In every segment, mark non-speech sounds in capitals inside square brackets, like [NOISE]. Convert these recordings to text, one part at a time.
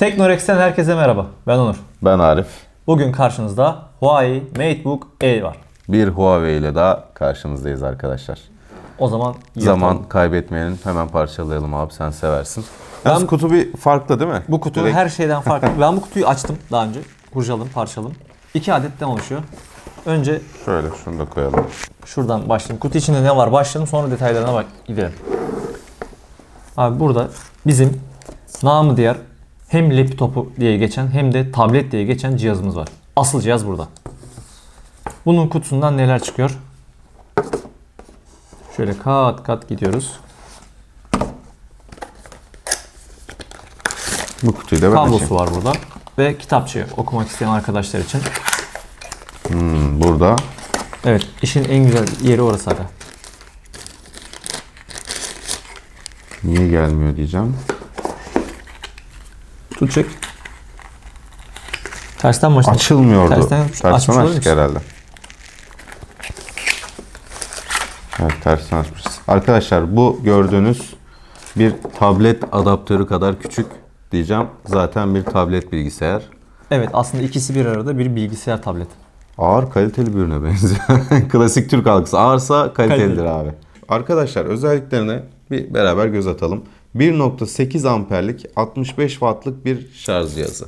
Teknorex'ten herkese merhaba. Ben Onur. Ben Arif. Bugün karşınızda Huawei MateBook Air var. Bir Huawei ile daha karşınızdayız arkadaşlar. O zaman Zaman kaybetmeyelim. Hemen parçalayalım abi sen seversin. Ben- Yalnız kutu bir farklı değil mi? Bu kutu Direkt- her şeyden farklı. [LAUGHS] ben bu kutuyu açtım daha önce. Kurcaladım, parçaladım. İki adetten oluşuyor. Önce Şöyle şunu da koyalım. şuradan başlayayım. Kutu içinde ne var başlayalım sonra detaylarına bak gidelim. Abi burada bizim namı diğer hem laptopu diye geçen hem de tablet diye geçen cihazımız var. Asıl cihaz burada. Bunun kutusundan neler çıkıyor? Şöyle kat kat gidiyoruz. Bu kutuyu da ben Kablosu açayım. var burada. Ve kitapçı okumak isteyen arkadaşlar için. Hmm, burada Evet işin en güzel yeri orası aga. niye gelmiyor diyeceğim. Tut çek. Tersten başla. Açılmıyordu. Tersten Tersten, açmış açtık herhalde. Evet tersten açmışız. Arkadaşlar bu gördüğünüz bir tablet adaptörü kadar küçük diyeceğim. Zaten bir tablet bilgisayar. Evet aslında ikisi bir arada bir bilgisayar tablet. Ağır kaliteli bir ürüne benziyor. [LAUGHS] Klasik Türk algısı. Ağırsa kalitelidir abi. Arkadaşlar özelliklerine bir beraber göz atalım. 1.8 amperlik 65 wattlık bir şarj cihazı.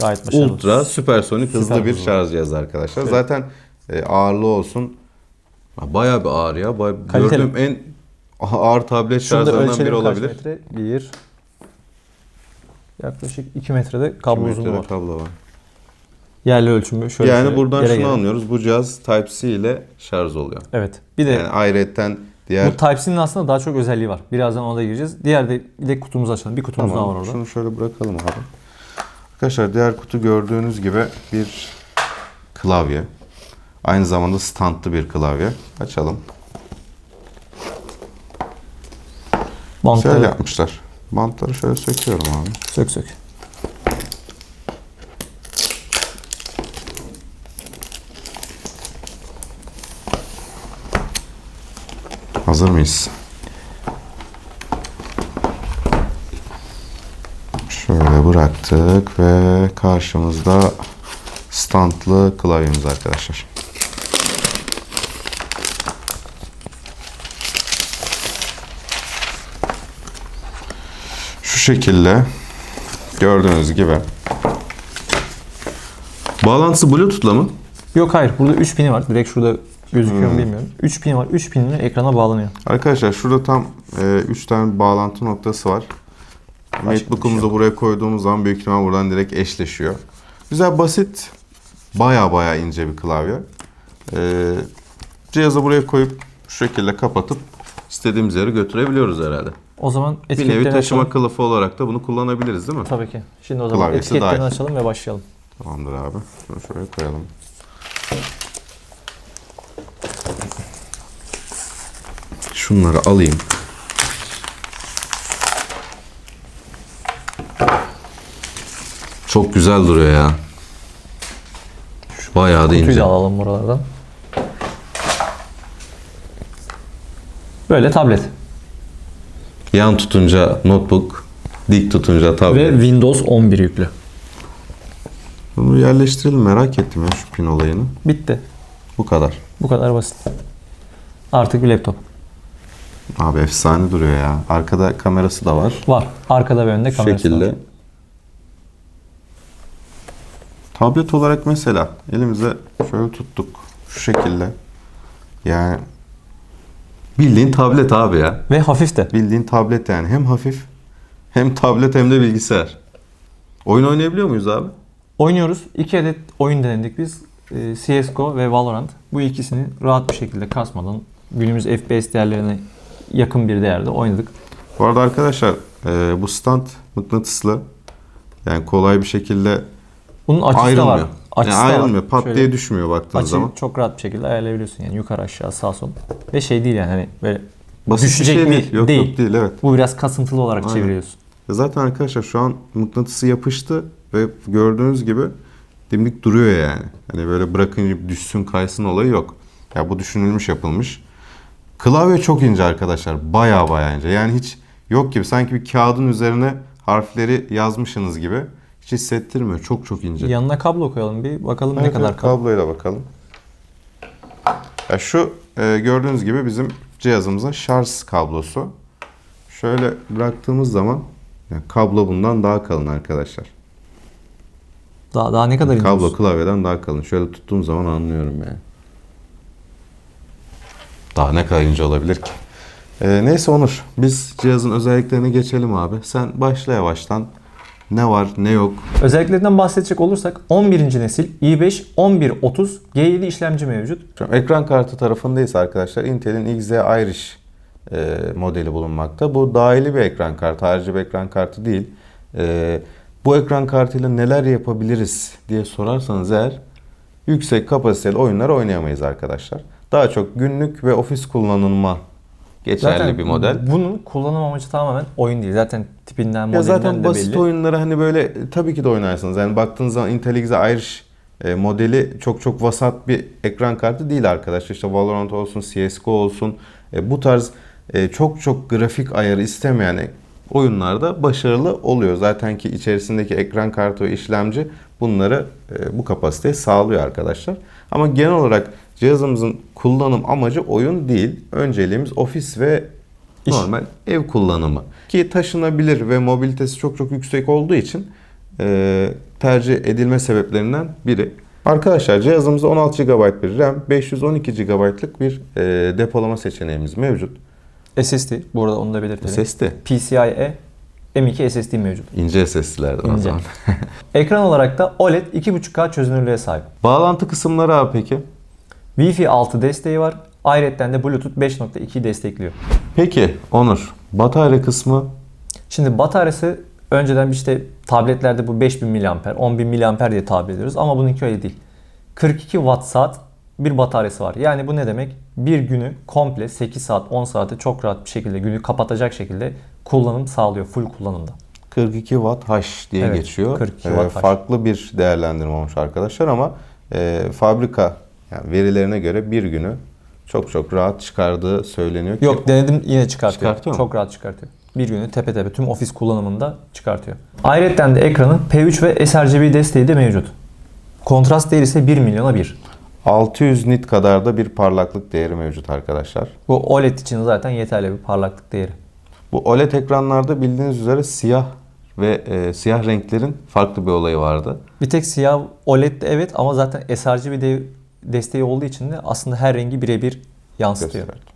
Gayet başarılı. Ultra süpersonik hızlı Süper bir hızlı. şarj cihazı arkadaşlar. Zaten e, ağırlığı olsun. Bayağı bir ağır ya. Bayağı, Kaliteli. gördüğüm en ağır tablet Şunu şarjlarından biri kaç olabilir. metre? Bir. Yaklaşık 2 metrede kablo uzunluğu metre var. kablo var. Yerli ölçümü şöyle Yani şöyle buradan şunu gere. anlıyoruz. Bu cihaz Type-C ile şarj oluyor. Evet. Bir de Yani ayrıyetten diğer bu Type-C'nin aslında daha çok özelliği var. Birazdan ona da gireceğiz. Diğer de bir de kutumuzu açalım. Bir kutumuz daha var Tamam. orada. Şunu şöyle bırakalım abi. Arkadaşlar diğer kutu gördüğünüz gibi bir klavye. Aynı zamanda standlı bir klavye. Açalım. Bantları Şöyle yapmışlar. Bantları şöyle söküyorum abi. sök sök. Hazır mıyız? Şöyle bıraktık ve karşımızda standlı klavyemiz arkadaşlar. Şu şekilde gördüğünüz gibi. Bağlantısı Bluetooth'la mı? Yok hayır. Burada 3 pini var. Direkt şurada gözüküyor Hmm. mu bilmiyorum. 3 pini var. 3 pinle ekrana bağlanıyor. Arkadaşlar şurada tam 3 tane bağlantı noktası var. Matebook'umuzu buraya koyduğumuz zaman büyük ihtimal buradan direkt eşleşiyor. Güzel basit, baya baya ince bir klavye. E, cihazı buraya koyup şu şekilde kapatıp istediğimiz yere götürebiliyoruz herhalde. O zaman Bir nevi taşıma açalım. kılıfı olarak da bunu kullanabiliriz değil mi? Tabii ki. Şimdi o zaman Klavyesi etiketlerini dahil. açalım ve başlayalım. Tamamdır abi. Şunu şuraya koyalım. Şunları alayım. Çok güzel duruyor ya. Bayağı da Kutuyu ince. da alalım buralardan. Böyle tablet. Yan tutunca notebook, dik tutunca Ve tablet. Windows 11 yüklü. Bunu yerleştirelim merak ettim ya şu pin olayını. Bitti. Bu kadar. Bu kadar basit. Artık bir laptop. Abi efsane duruyor ya. Arkada kamerası da var. Var. Arkada ve önde Şu kamerası şekilde. var. Tablet olarak mesela elimize şöyle tuttuk. Şu şekilde. Yani bildiğin tablet abi ya. Ve hafif de. Bildiğin tablet yani. Hem hafif hem tablet hem de bilgisayar. Oyun oynayabiliyor muyuz abi? Oynuyoruz. İki adet oyun denedik biz. Ee, CSGO ve Valorant. Bu ikisini rahat bir şekilde kasmadan günümüz FPS değerlerine yakın bir değerde oynadık. Bu arada arkadaşlar e, bu stand mıknatıslı. Yani kolay bir şekilde Bunun açısı da ayrılmıyor. var. Açısı yani da var. ayrılmıyor. Pat Şöyle diye düşmüyor baktığın zaman. çok rahat bir şekilde ayarlayabiliyorsun yani yukarı aşağı sağ sol. Ve şey değil yani hani böyle Basit bir düşecek şey mi? değil. Yok değil. yok değil evet. Bu biraz kasıntılı olarak Aynen. çeviriyorsun. Zaten arkadaşlar şu an mıknatısı yapıştı ve gördüğünüz gibi dimdik duruyor yani. Hani böyle bırakınca düşsün kaysın olayı yok. Ya bu düşünülmüş yapılmış. Klavye çok ince arkadaşlar. Baya baya ince. Yani hiç yok gibi sanki bir kağıdın üzerine harfleri yazmışsınız gibi. Hiç hissettirmiyor. Çok çok ince. Yanına kablo koyalım bir bakalım ne Evet, kadar evet, kablo. kabloyla bakalım. Ya şu e, gördüğünüz gibi bizim cihazımızın şarj kablosu. Şöyle bıraktığımız zaman yani kablo bundan daha kalın arkadaşlar. Daha, daha ne kadar ince Kablo klavyeden daha kalın. Şöyle tuttuğum zaman anlıyorum yani. Daha ne kadar ince olabilir ki? Ee, neyse Onur, biz cihazın özelliklerine geçelim abi. Sen başla yavaştan. Ne var, ne yok. Özelliklerinden bahsedecek olursak 11. nesil i5 1130 G7 işlemci mevcut. Şu an ekran kartı tarafındayız arkadaşlar. Intel'in XZ Irish e, modeli bulunmakta. Bu dahili bir ekran kartı, harici bir ekran kartı değil. E, bu ekran kartıyla neler yapabiliriz diye sorarsanız eğer yüksek kapasiteli oyunlar oynayamayız arkadaşlar. Daha çok günlük ve ofis kullanılma geçerli bir model. Bunun kullanım amacı tamamen oyun değil. Zaten tipinden, Ya modelinden zaten de basit belli. oyunları hani böyle e, tabii ki de oynarsınız. Yani baktığınız zaman Intel XZ Irish e, modeli çok çok vasat bir ekran kartı değil arkadaşlar. İşte Valorant olsun, CSGO olsun. E, bu tarz çok çok grafik ayarı istemeyen oyunlarda başarılı oluyor. Zaten ki içerisindeki ekran kartı ve işlemci bunları bu kapasiteyi sağlıyor arkadaşlar. Ama genel olarak cihazımızın kullanım amacı oyun değil. Önceliğimiz ofis ve İş. normal ev kullanımı. Ki taşınabilir ve mobilitesi çok çok yüksek olduğu için e, tercih edilme sebeplerinden biri. Arkadaşlar cihazımızda 16 GB bir RAM, 512 GB'lık bir e, depolama seçeneğimiz mevcut. SSD bu arada onu da belirtelim. SSD. PCIe M2 SSD mevcut. İnce SSD'lerden o İnce. zaman. [LAUGHS] Ekran olarak da OLED 2.5K çözünürlüğe sahip. Bağlantı kısımları abi peki? Wi-Fi 6 desteği var. Ayrıca de Bluetooth 5.2 destekliyor. Peki Onur, batarya kısmı Şimdi bataryası önceden işte tabletlerde bu 5000 mAh, 10000 mAh diye tabir ediyoruz ama bununki öyle değil. 42 watt saat bir bataryası var. Yani bu ne demek? Bir günü komple 8 saat 10 saate çok rahat bir şekilde günü kapatacak şekilde kullanım sağlıyor full kullanımda. 42 Watt H diye Evet, geçiyor. 42 Ee, Watt H. Farklı bir değerlendirme olmuş arkadaşlar ama e, fabrika yani verilerine göre bir günü çok çok rahat çıkardığı söyleniyor ki Yok denedim yine çıkartıyor. Çıkartıyor mu? Çok rahat çıkartıyor. Bir günü tepe tepe tüm ofis kullanımında çıkartıyor. Ayrıca de ekranın P3 ve sRGB desteği de mevcut. Kontrast değeri ise 1 milyona 1. 600 nit kadar da bir parlaklık değeri mevcut arkadaşlar. Bu OLED için zaten yeterli bir parlaklık değeri. Bu OLED ekranlarda bildiğiniz üzere siyah ve e, siyah renklerin farklı bir olayı vardı. Bir tek siyah OLED de evet ama zaten sRGB de desteği olduğu için de aslında her rengi birebir yansıtıyor. Gösterdim.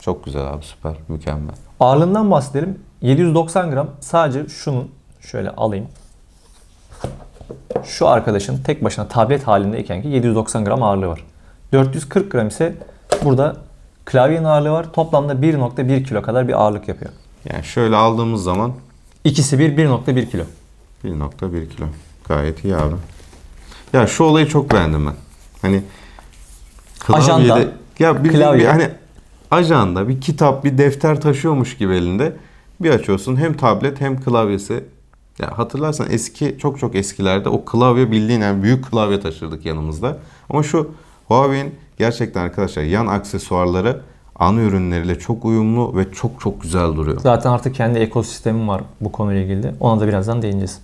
Çok güzel abi süper mükemmel. Ağırlığından bahsedelim. 790 gram sadece şunun şöyle alayım. Şu arkadaşın tek başına tablet halindeyken ki 790 gram ağırlığı var. 440 gram ise burada klavyenin ağırlığı var. Toplamda 1.1 kilo kadar bir ağırlık yapıyor. Yani şöyle aldığımız zaman İkisi bir 1.1 kilo. 1.1 kilo. Gayet iyi abi. Ya şu olayı çok beğendim ben. Hani Ajanda, klavyede- ya bir, klavye. hani ajanda, bir kitap, bir defter taşıyormuş gibi elinde. Bir açıyorsun hem tablet hem klavyesi. Ya hatırlarsan eski çok çok eskilerde o klavye bildiğin yani büyük klavye taşırdık yanımızda. Ama şu Huawei'in gerçekten arkadaşlar yan aksesuarları ana ürünleriyle çok uyumlu ve çok çok güzel duruyor. Zaten artık kendi ekosistemim var bu konuyla ilgili. Ona da birazdan değineceğiz.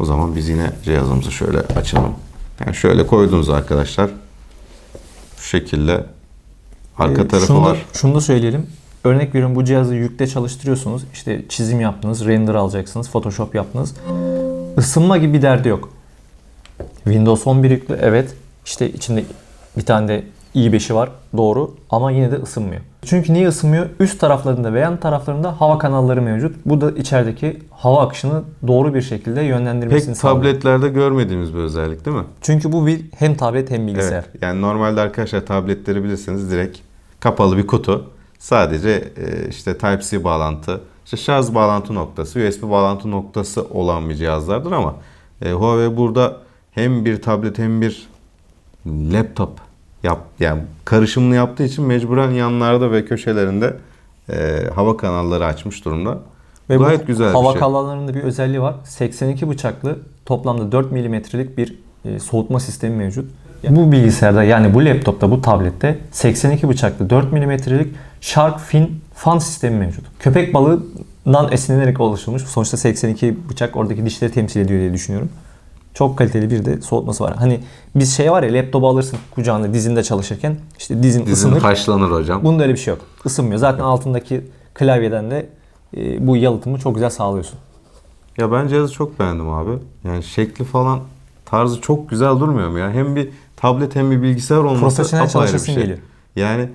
O zaman biz yine cihazımızı şöyle açalım. Yani şöyle koydunuz arkadaşlar. Şu şekilde arka Ee, tarafı şunu da, var. şunu da söyleyelim. Örnek veriyorum bu cihazı yükte çalıştırıyorsunuz. İşte çizim yaptınız, render alacaksınız, Photoshop yaptınız. Isınma gibi bir derdi yok. Windows 11 yüklü evet. İşte içinde bir tane de i5'i var. Doğru. Ama yine de ısınmıyor. Çünkü niye ısınmıyor? Üst taraflarında ve yan taraflarında hava kanalları mevcut. Bu da içerideki hava akışını doğru bir şekilde yönlendirmesini Pek sağlıyor. tabletlerde görmediğimiz bir özellik değil mi? Çünkü bu bir hem tablet hem bilgisayar. Evet. Yani normalde arkadaşlar tabletleri bilirseniz direkt kapalı bir kutu. Sadece e, işte Type-C bağlantı, işte şarj bağlantı noktası, USB bağlantı noktası olan bir cihazlardır ama e, Huawei burada hem bir tablet hem bir laptop yap yani karışımını yaptığı için mecburen yanlarda ve köşelerinde e, hava kanalları açmış durumda. Ve Gayet bu güzel bir hava şey. kanallarında bir özelliği var. 82 bıçaklı toplamda 4 milimetrelik bir e, soğutma sistemi mevcut. Bu bilgisayarda yani bu laptopta bu tablette 82 bıçaklı 4 milimetrelik Shark Fin fan sistemi mevcut. Köpek balığı nan esinlenerek oluşturulmuş. Sonuçta 82 bıçak oradaki dişleri temsil ediyor diye düşünüyorum. Çok kaliteli bir de soğutması var. Hani biz şey var ya laptopu alırsın kucağında dizinde çalışırken işte dizin, Dizin ısınır. haşlanır hocam. Bunda öyle bir şey yok. Isınmıyor. Zaten altındaki klavyeden de e, bu yalıtımı çok güzel sağlıyorsun. Ya ben cihazı çok beğendim abi. Yani şekli falan tarzı çok güzel durmuyor mu ya? Hem bir tablet hem bir bilgisayar olması Profesyonel apayrı bir çalışasın şey. geliyor. Yani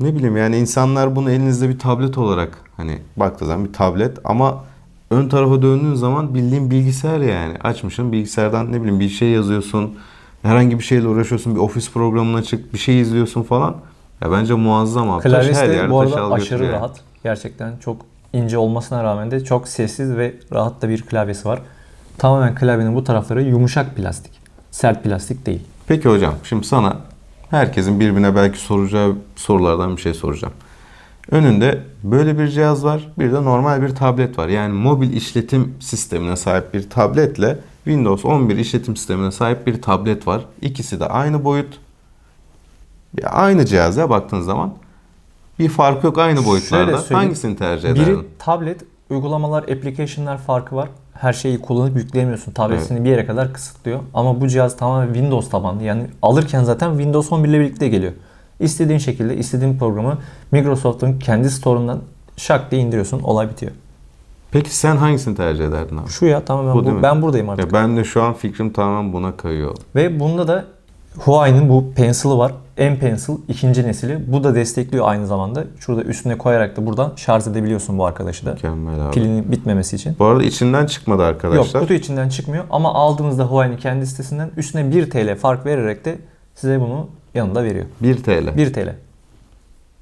ne bileyim yani insanlar bunu elinizde bir tablet olarak hani baktığı zaman bir tablet ama ön tarafa döndüğün zaman bildiğin bilgisayar yani. Açmışsın bilgisayardan ne bileyim bir şey yazıyorsun. Herhangi bir şeyle uğraşıyorsun. Bir ofis programına çık bir şey izliyorsun falan. Ya bence muazzam abi. Taş Klavyesi her de bu taş arada aşırı yani. rahat. Gerçekten çok ince olmasına rağmen de çok sessiz ve rahat da bir klavyesi var. Tamamen klavyenin bu tarafları yumuşak plastik. Sert plastik değil. Peki hocam şimdi sana herkesin birbirine belki soracağı sorulardan bir şey soracağım. Önünde böyle bir cihaz var, bir de normal bir tablet var. Yani mobil işletim sistemine sahip bir tabletle Windows 11 işletim sistemine sahip bir tablet var. İkisi de aynı boyut. Ya Aynı cihaza baktığın zaman bir fark yok aynı boyutlarda. Hangisini tercih ederdin? Biri tablet, uygulamalar, application'lar farkı var. Her şeyi kullanıp yükleyemiyorsun. Tabletini bir yere kadar kısıtlıyor. Ama bu cihaz tamamen Windows tabanlı. Yani alırken zaten Windows 11 ile birlikte geliyor. İstediğin şekilde istediğin programı Microsoft'un kendi store'undan şak diye indiriyorsun. Olay bitiyor. Peki sen hangisini tercih ederdin abi? Şu ya tamamen Bu bu, ben buradayım artık. Ya ben de şu an fikrim tamamen buna kayıyor. Ve bunda da Huawei'nin bu Pencil'ı var. M Pencil ikinci nesili. Bu da destekliyor aynı zamanda. Şurada üstüne koyarak da buradan şarj edebiliyorsun bu arkadaşı da. Mükemmel abi. Pilinin bitmemesi için. Bu arada içinden çıkmadı Yok arkadaşlar. kutu içinden çıkmıyor ama aldığınızda Huawei'nin kendi sitesinden üstüne 1 TL fark vererek de size bunu yanında veriyor. 1 TL. 1 TL.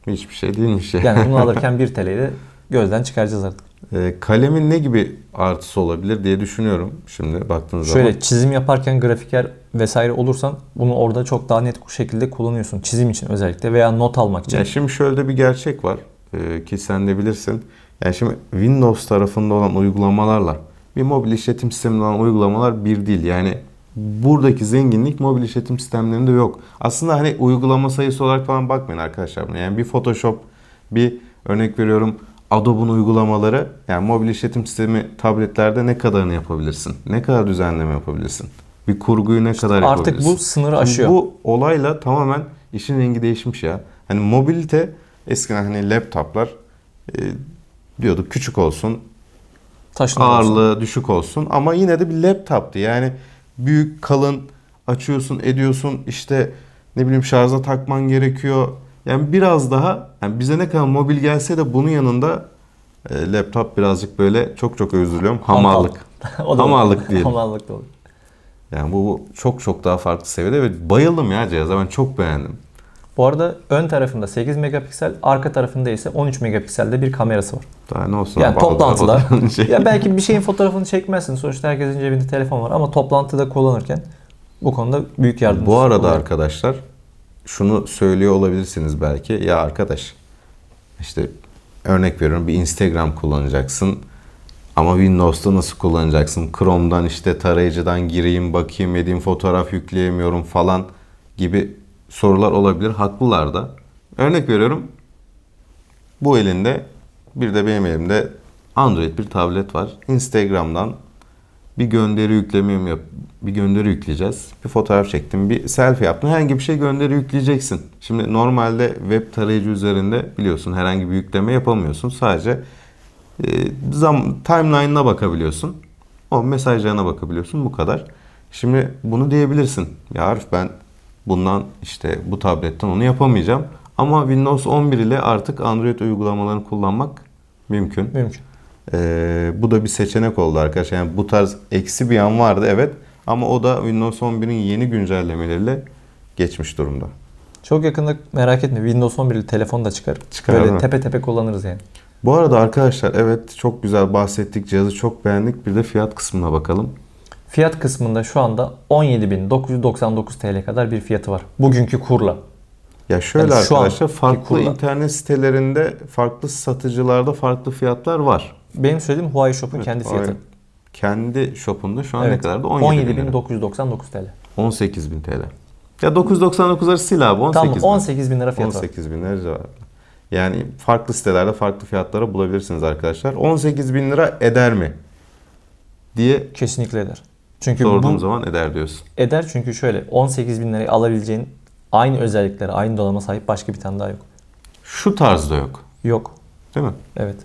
Hiçbir şey değilmiş ya. Yani bunu alırken [LAUGHS] 1 TL'yi de gözden çıkaracağız artık. Ee, kalemin ne gibi artısı olabilir diye düşünüyorum şimdi baktığınız zaman. Şöyle çizim yaparken grafiker vesaire olursan bunu orada çok daha net şekilde kullanıyorsun. Çizim için özellikle veya not almak için. Ya şimdi şöyle bir gerçek var ee, ki sen de bilirsin. Yani şimdi Windows tarafında olan uygulamalarla bir mobil işletim sisteminde olan uygulamalar bir değil. Yani buradaki zenginlik mobil işletim sistemlerinde yok. Aslında hani uygulama sayısı olarak falan bakmayın arkadaşlar. Yani bir Photoshop, bir örnek veriyorum Adobe'un uygulamaları yani mobil işletim sistemi tabletlerde ne kadarını yapabilirsin? Ne kadar düzenleme yapabilirsin? Bir kurguyu ne kadar Artık yapabilirsin? bu sınırı Şimdi aşıyor. Bu olayla tamamen işin rengi değişmiş ya. Hani mobilite eskiden hani laptoplar e, diyorduk küçük olsun, Taşınmaz. ağırlığı düşük olsun ama yine de bir laptoptu. Yani büyük, kalın açıyorsun, ediyorsun işte ne bileyim şarja takman gerekiyor. Yani biraz daha yani bize ne kadar mobil gelse de bunun yanında e, laptop birazcık böyle çok çok özür diliyorum hamallık. [LAUGHS] o da Hamallık diyelim. Hamallık da olur. Yani bu, bu çok çok daha farklı seviyede ve bayıldım ya cihaza ben çok beğendim. Bu arada ön tarafında 8 megapiksel, arka tarafında ise 13 megapikselde bir kamerası var. Daha ne olsun Yani abi, toplantıda [LAUGHS] şey. ya belki bir şeyin fotoğrafını çekmezsin. Sonuçta herkesin cebinde telefon var ama toplantıda kullanırken bu konuda büyük yardımcı. Bu arada oluyor. arkadaşlar şunu söylüyor olabilirsiniz belki. Ya arkadaş işte örnek veriyorum bir Instagram kullanacaksın. Ama Windows'ta nasıl kullanacaksın? Chrome'dan işte tarayıcıdan gireyim bakayım edeyim fotoğraf yükleyemiyorum falan gibi sorular olabilir. Haklılar da. Örnek veriyorum. Bu elinde bir de benim elimde Android bir tablet var. Instagram'dan bir gönderi yüklemiyorum yap. Bir gönderi yükleyeceğiz. Bir fotoğraf çektim, bir selfie yaptım. Herhangi bir şey gönderi yükleyeceksin. Şimdi normalde web tarayıcı üzerinde biliyorsun herhangi bir yükleme yapamıyorsun. Sadece e, zam timeline'ına bakabiliyorsun. O mesajlarına bakabiliyorsun. Bu kadar. Şimdi bunu diyebilirsin. Ya Arif ben bundan işte bu tabletten onu yapamayacağım. Ama Windows 11 ile artık Android uygulamalarını kullanmak mümkün. Mümkün. Ee, bu da bir seçenek oldu arkadaşlar. Yani bu tarz eksi bir yan vardı evet. Ama o da Windows 11'in yeni güncellemeleriyle geçmiş durumda. Çok yakında merak etme Windows 11'li telefon da çıkar. Çıkar, Böyle mi? tepe tepe kullanırız yani. Bu arada arkadaşlar evet çok güzel bahsettik. Cihazı çok beğendik. Bir de fiyat kısmına bakalım. Fiyat kısmında şu anda 17.999 TL kadar bir fiyatı var. Bugünkü kurla. Ya şöyle Yani arkadaşlar farklı kurla. internet sitelerinde, farklı satıcılarda farklı fiyatlar var. Benim söylediğim Huawei Shop'un kendi fiyatı. Kendi shopunda şu an ne Evet. 17 bin lira. 17.999 TL. 18 bin TL. Ya 999'ları sil abi 18 Tamam bin. 18 bin lira fiyatı var. 18 bin lira civarında. Yani farklı sitelerde farklı fiyatlara bulabilirsiniz arkadaşlar. 18 bin lira eder mi? diye Kesinlikle eder. Çünkü sorduğum bu zaman eder diyorsun. eder çünkü şöyle 18 bin liraya alabileceğin aynı özelliklere, aynı dolama sahip başka bir tane daha yok. Şu tarzda yok. Yok. Değil mi? Evet.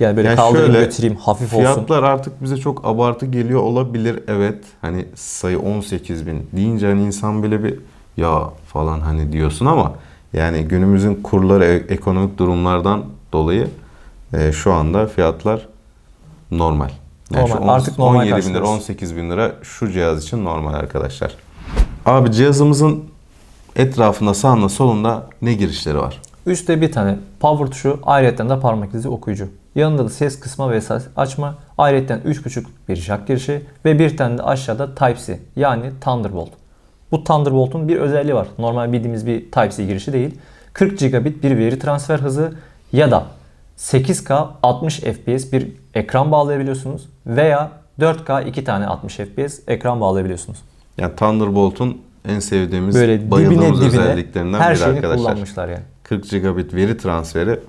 Yani böyle Yani kaldırayım şöyle, götüreyim hafif olsun. Fiyatlar artık bize çok abartı geliyor olabilir. Evet hani sayı 18 bin deyince hani insan bile bir ya falan hani diyorsun ama yani günümüzün kurları e- ekonomik durumlardan dolayı e, şu anda fiyatlar normal. Yani Normal, şu on- artık normal 17 bin lira karşılıyoruz. 18 bin lira şu cihaz için normal arkadaşlar. Abi cihazımızın etrafında sağında solunda ne girişleri var? Üstte bir tane power tuşu, ayrıca de parmak izi okuyucu. Yanında da ses kısma ve ses açma, ayrıca 3.5 bir jack girişi ve bir tane de aşağıda Type-C yani Thunderbolt. Bu Thunderbolt'un bir özelliği var. Normal bildiğimiz bir Type-C girişi değil. 40 gigabit bir veri transfer hızı ya da 8K 60 FPS bir ekran bağlayabiliyorsunuz veya 4K 2 tane 60 FPS ekran bağlayabiliyorsunuz. Yani Thunderbolt'un en sevdiğimiz, Böyle dibine bayıldığımız dibine özelliklerinden her biri şeyini arkadaşlar. kullanmışlar yani. 40 gigabit veri transferi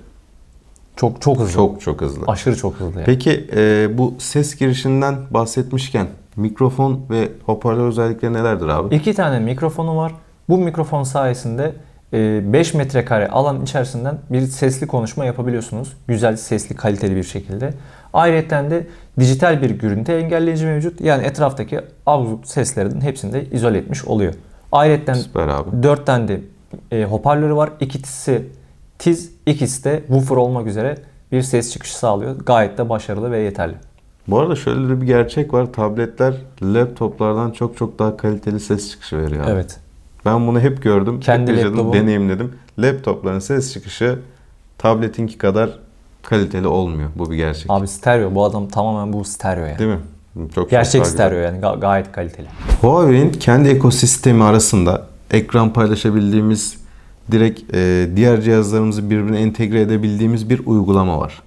Çok çok hızlı. çok çok hızlı. Aşırı çok hızlı yani. Peki e, bu ses girişinden bahsetmişken mikrofon ve hoparlör özellikleri nelerdir abi? İki tane mikrofonu var. Bu mikrofon sayesinde e, 5 metrekare alan içerisinden bir sesli konuşma yapabiliyorsunuz. Güzel, sesli, kaliteli bir şekilde. Ayrıca de dijital bir görüntü engelleyici mevcut. Yani etraftaki absürt seslerin hepsini de izole etmiş oluyor. Ayrıca Süper abi. 4 tane de e, hoparlörü var. İkisi tiz, ikisi de woofer olmak üzere bir ses çıkışı sağlıyor. Gayet de başarılı ve yeterli. Bu arada şöyle de bir gerçek var. Tabletler laptoplardan çok çok daha kaliteli ses çıkışı veriyor. abi. Evet. Ben bunu hep gördüm. Kendi hep yaşadım, deneyimledim. Laptopların ses çıkışı tabletinki kadar kaliteli olmuyor. Bu bir gerçek. Abi stereo. Bu adam tamamen bu stereo yani. Değil mi? Çok çok Gerçek güzel. stereo yani Ga- gayet kaliteli. Huawei'in kendi ekosistemi arasında ekran paylaşabildiğimiz, direkt e, diğer cihazlarımızı birbirine entegre edebildiğimiz bir uygulama var.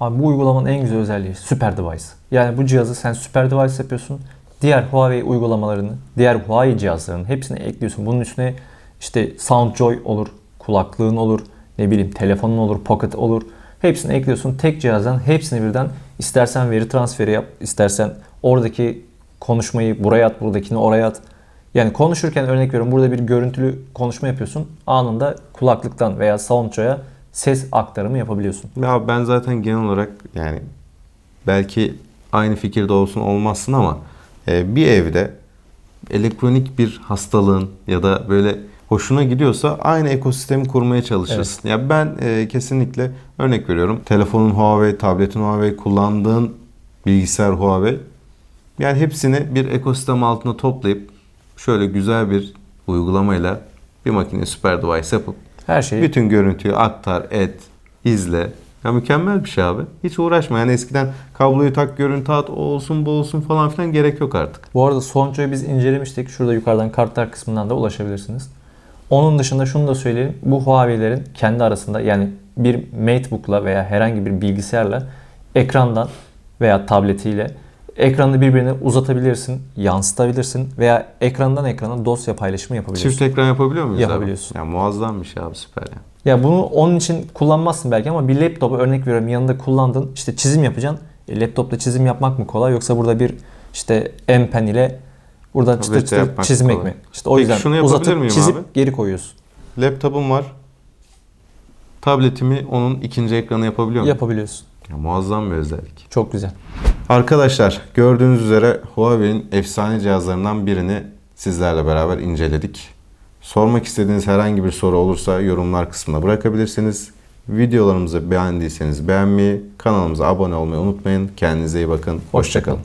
Abi bu uygulamanın en güzel özelliği Super Device. Yani bu cihazı sen Super Device yapıyorsun. Diğer Huawei uygulamalarını, diğer Huawei cihazlarının hepsini ekliyorsun. Bunun üstüne işte SoundJoy olur, kulaklığın olur, ne bileyim telefonun olur, pocket olur. Hepsini ekliyorsun. Tek cihazdan hepsini birden istersen veri transferi yap, istersen oradaki konuşmayı buraya at, buradakini oraya at. Yani konuşurken örnek veriyorum burada bir görüntülü konuşma yapıyorsun. Anında kulaklıktan veya SoundJoy'a ses aktarımı yapabiliyorsun. Ya ben zaten genel olarak yani belki aynı fikirde olsun olmazsın ama e, bir evde elektronik bir hastalığın ya da böyle hoşuna gidiyorsa aynı ekosistemi kurmaya çalışırsın. Ya ben e, kesinlikle örnek veriyorum. Telefonun Huawei, tabletin Huawei, kullandığın bilgisayar Huawei. Yani hepsini bir ekosistem altında toplayıp şöyle güzel bir uygulamayla bir makine süper device yapıp Her şeyi bütün görüntüyü aktar, et, izle. Ya mükemmel bir şey abi. Hiç uğraşma. Yani eskiden kabloyu tak, görüntü at, o olsun, bu olsun falan filan gerek yok artık. Bu arada Soundjoy'u biz incelemiştik. Şurada yukarıdan kartlar kısmından da ulaşabilirsiniz. Onun dışında şunu da söyleyeyim. Bu Huawei'lerin kendi arasında yani bir MateBook'la veya herhangi bir bilgisayarla ekrandan veya tabletiyle ekranı birbirine uzatabilirsin, yansıtabilirsin veya ekrandan ekrana dosya paylaşımı yapabilirsin. Çift ekran yapabiliyor muyuz Yapabiliyorsun. abi? Ya muazzam bir şey abi süper ya. Ya bunu onun için kullanmazsın belki ama bir laptopu örnek veriyorum yanında kullandın işte çizim yapacaksın. E, laptopta çizim yapmak mı kolay yoksa burada bir işte M Pen ile burada çıtır çıtır yapmak çizmek kolay. mi? İşte o Peki yüzden şunu uzatıp miyim çizip abi? geri koyuyorsun. Laptopum var. Tabletimi onun ikinci ekranı yapabiliyor muyum? Yapabiliyorsun. Ya muazzam bir özellik. Çok güzel. Arkadaşlar gördüğünüz üzere Huawei'nin efsane cihazlarından birini sizlerle beraber inceledik. Sormak istediğiniz herhangi bir soru olursa yorumlar kısmına bırakabilirsiniz. Videolarımızı beğendiyseniz beğenmeyi, kanalımıza abone olmayı unutmayın. Kendinize iyi bakın. Hoşçakalın.